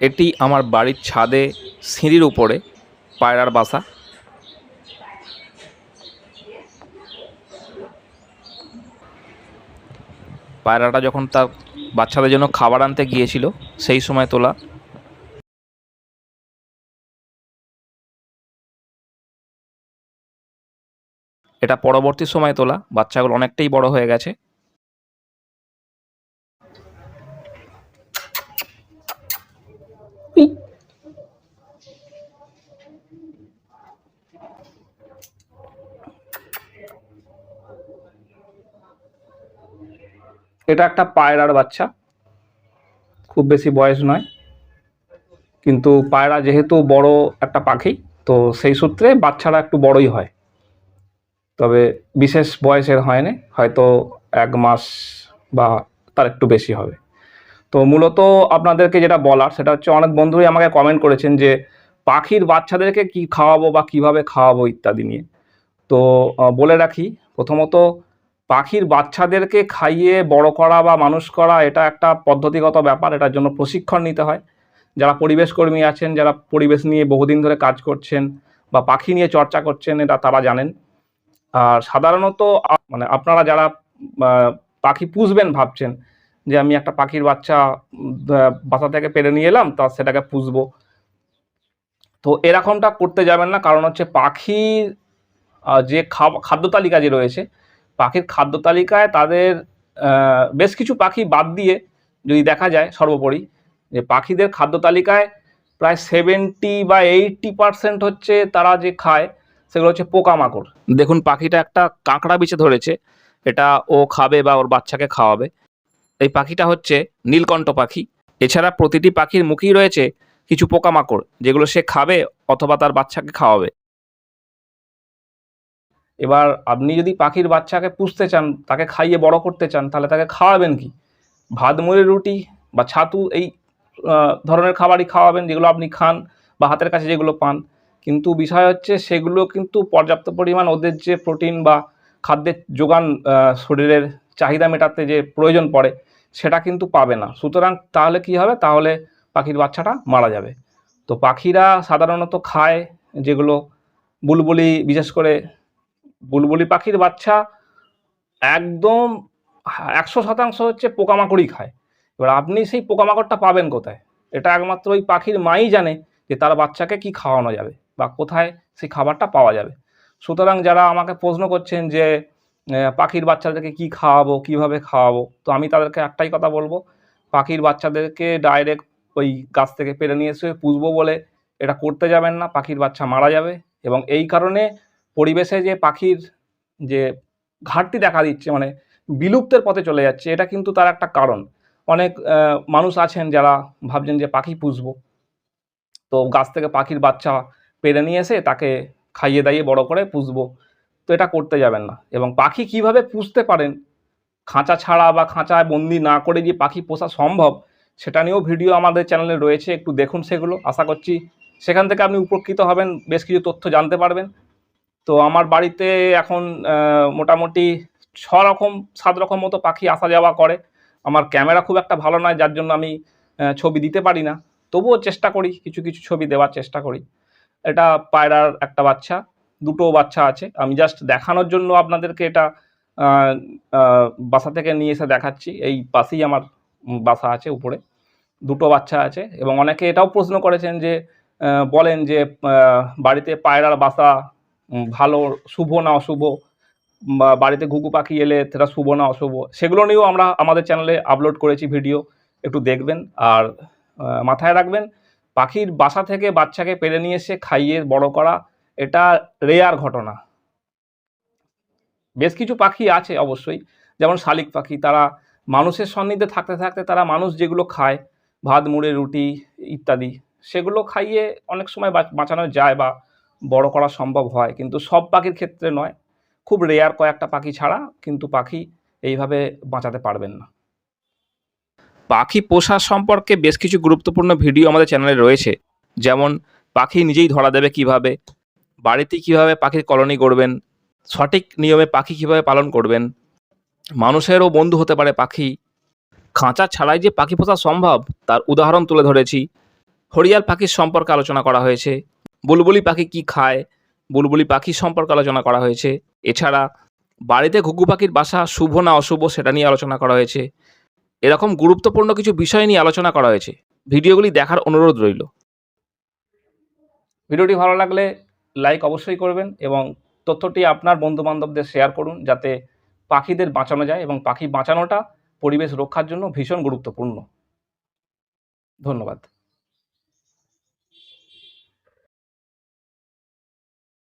এটি আমার বাড়ির ছাদে সিঁড়ির উপরে, পায়রার বাসা। পায়রাটা যখন তার বাচ্চাদের জন্য খাবার আনতে গিয়েছিল, সেই সময় তোলা এটা পরবর্তী সময় তোলা। বাচ্চাগুলো অনেকটাই বড় হয়ে গেছে। এটা একটা পায়রার বাচ্চা। খুব বেশি বয়স নয়। কিন্তু পায়রা যেহেতু বড় একটা পাখি, তো সেই সূত্রে বাচ্চারা একটু বড়ই হয়। তবে বিশেষ বয়সের হয় না হয়তো এক মাস বা তার একটু বেশি হবে। তো মূলত আপনাদেরকে যেটা বলার, সেটা হচ্ছে অনেক বন্ধুই আমাকে কমেন্ট করেছেন যে, পাখির বাচ্চাদেরকে কি খাওয়াবো বা কীভাবে খাওয়াবো ইত্যাদি নিয়ে। তো বলে রাখি, প্রথমত পাখির বাচ্চাদেরকে খাইয়ে বড় করা বা মানুষ করা, এটা একটা পদ্ধতিগত ব্যাপার, এটার জন্য প্রশিক্ষণ নিতে হয়। যারা পরিবেশ কর্মী আছেন, যারা পরিবেশ নিয়ে বহুদিন ধরে কাজ করছেন বা পাখি নিয়ে চর্চা করছেন, এটা তারা জানেন। আর সাধারণত মানে আপনারা যারা পাখি পুষবেন ভাবছেন যে আমি একটা পাখির বাচ্চা বাসা থেকে পেরে নিয়ে এলাম, তা সেটাকে পুষবো। তো এরকমটা করতে যাবেন না, কারণ হচ্ছে পাখির যে খাদ্য তালিকা যে রয়েছে, পাখির খাদ্য তালিকায় তাদের বেশ কিছু পাখি বাদ দিয়ে যদি দেখা যায় সর্বোপরি, যে পাখিদের খাদ্য তালিকায় প্রায় সেভেন্টি বা এইটটি পার্সেন্ট হচ্ছে তারা যে খায়, সেগুলো হচ্ছে পোকামাকড়। দেখুন, পাখিটা একটা কাঁকড়া বিছে ধরেছে, এটা ও খাবে বা ওর বাচ্চাকে খাওয়াবে। এই পাখিটা হচ্ছে নীলকণ্ঠ পাখি। এছাড়া প্রতিটি পাখির মুখেই রয়েছে কিছু পোকামাকড়, যেগুলো সে খাবে অথবা তার বাচ্চাকে খাওয়াবে। এবার আপনি যদি পাখির বাচ্চাকে পুষতে চান, তাকে খাইয়ে বড় করতে চান, তাহলে তাকে খাওয়াবেন কি? ভাত, মুড়ি, রুটি বা ছাতু এই ধরনের খাবারই খাওয়াবেন যেগুলো আপনি খান বা হাতের কাছে যেগুলো পান। কিন্তু বিষয় হচ্ছে সেগুলো কিন্তু পর্যাপ্ত পরিমাণ ওদের যে প্রোটিন বা খাদ্যের যোগান শরীরের চাহিদা মেটাতে যে প্রয়োজন পড়ে সেটা কিন্তু পাবে না। সুতরাং তাহলে কি হবে? তাহলে পাখির বাচ্চাটা মারা যাবে। তো পাখিরা সাধারণত খায় যেগুলো বুলবুলি, বিশেষ করে বুলবুলি পাখির বাচ্চা একদম একশো শতাংশ হচ্ছে পোকামাকড়ই খায়। এবার আপনি সেই পোকামাকড়টা পাবেন কোথায়? এটা একমাত্র ওই পাখির মাই জানে যে তার বাচ্চাকে কি খাওয়ানো যাবে বা কোথায় সেই খাবারটা পাওয়া যাবে। সুতরাং যারা আমাকে প্রশ্ন করছেন যে পাখির বাচ্চাদেরকে কি খাওয়াবো, কীভাবে খাওয়াবো? তো আমি তাদেরকে একটাই কথা বলব, পাখির বাচ্চাদেরকে ডাইরেক্ট ওই গাছ থেকে পেরে নিয়ে এসে পুষবো বলে এটা করতে যাবেন না, পাখির বাচ্চা মারা যাবে এবং এই কারণে পরিবেশে যে পাখির যে ঘাটতি দেখা দিচ্ছে মানে বিলুপ্তের পথে চলে যাচ্ছে, এটা কিন্তু তার একটা কারণ। অনেক মানুষ আছেন যারা ভাবছেন যে পাখি পুষবো। তো গাছ থেকে পাখির বাচ্চা পেরে নিয়ে এসে তাকে খাইয়ে দাইয়ে বড় করে পুষবো। তো এটা করতে যাবেন না। এবং পাখি কীভাবে পুষতে পারেন, খাঁচা ছাড়া বা খাঁচায় বন্দি না করে যে পাখি পোষা সম্ভব, সেটা নিয়েও ভিডিও আমাদের চ্যানেলে রয়েছে, একটু দেখুন সেগুলো, আশা করছি সেখান থেকে আপনি উপকৃত হবেন, বেশ কিছু তথ্য জানতে পারবেন। তো আমার বাড়িতে এখন মোটামুটি ছ রকম সাত রকম মতো পাখি আসা যাওয়া করে। আমার ক্যামেরা খুব একটা ভালো নয়, যার জন্য আমি ছবি দিতে পারি না। তবুও চেষ্টা করি, কিছু কিছু ছবি দেওয়ার চেষ্টা করি। এটা পায়রার একটা বাচ্চা। দুটো বাচ্চা আছে। আমি জাস্ট দেখানোর জন্য আপনাদেরকে এটা বাসা থেকে নিয়ে এসে দেখাচ্ছি। এই পাশেই আমার বাসা আছে উপরে। দুটো বাচ্চা আছে এবং অনেকে এটাও প্রশ্ন করেছেন যে বলেন যে বাড়িতে পায়রার বাসা ভালো, শুভ না অশুভ? বাড়িতে ঘুঘু পাখি এলে সেটা শুভ না অশুভ? সেগুলো নিয়েও আমরা আমাদের চ্যানেলে আপলোড করেছি ভিডিও একটু দেখবেন আর মাথায় রাখবেন, পাখির বাসা থেকে বাচ্চাকে পেরে নিয়ে এসে খাইয়ে বড় করা এটা রেয়ার ঘটনা। বেশ কিছু পাখি আছে অবশ্যই, যেমন শালিক পাখি, তারা মানুষের সান্নিধ্যে থাকতে থাকতে তারা মানুষ যেগুলো খায়, ভাত, মুড়ে, রুটি ইত্যাদি, সেগুলো খাইয়ে অনেক সময় বাঁচানো যায় বা বড় করা সম্ভব হয়। কিন্তু সব পাখির ক্ষেত্রে নয়, খুব রেয়ার কয়েকটা পাখি ছাড়া কিন্তু পাখি এইভাবে বাঁচাতে পারবেন না। পাখি পোষা সম্পর্কে বেশ কিছু গুরুত্বপূর্ণ ভিডিও আমাদের চ্যানেলে রয়েছে, যেমন পাখি নিজেই ধরা দেবে কীভাবে বাড়িতে কীভাবে পাখির কলোনি গড়বেন? সঠিক নিয়মে পাখি কীভাবে পালন করবেন? মানুষেরও বন্ধু হতে পারে পাখি। খাঁচা ছাড়াই যে পাখি পোষা সম্ভব, তার উদাহরণ তুলে ধরেছি। হরিয়াল পাখির সম্পর্কে আলোচনা করা হয়েছে। বুলবুলি পাখি কি খায়? বুলবুলি পাখির সম্পর্কে আলোচনা করা হয়েছে। এছাড়া বাড়িতে ঘুঘু পাখির বাসা শুভ না অশুভ সেটা নিয়ে আলোচনা করা হয়েছে। এরকম গুরুত্বপূর্ণ কিছু বিষয় নিয়ে আলোচনা করা হয়েছে। ভিডিওগুলি দেখার অনুরোধ রইল। ভিডিওটি ভালো লাগলে লাইক অবশ্যই করবেন এবং তথ্যটি আপনার বন্ধুবান্ধবদের শেয়ার করুন যাতে পাখিদের বাঁচানো যায় এবং পাখি বাঁচানোটা পরিবেশ রক্ষার জন্য ভীষণ গুরুত্বপূর্ণ। ধন্যবাদ।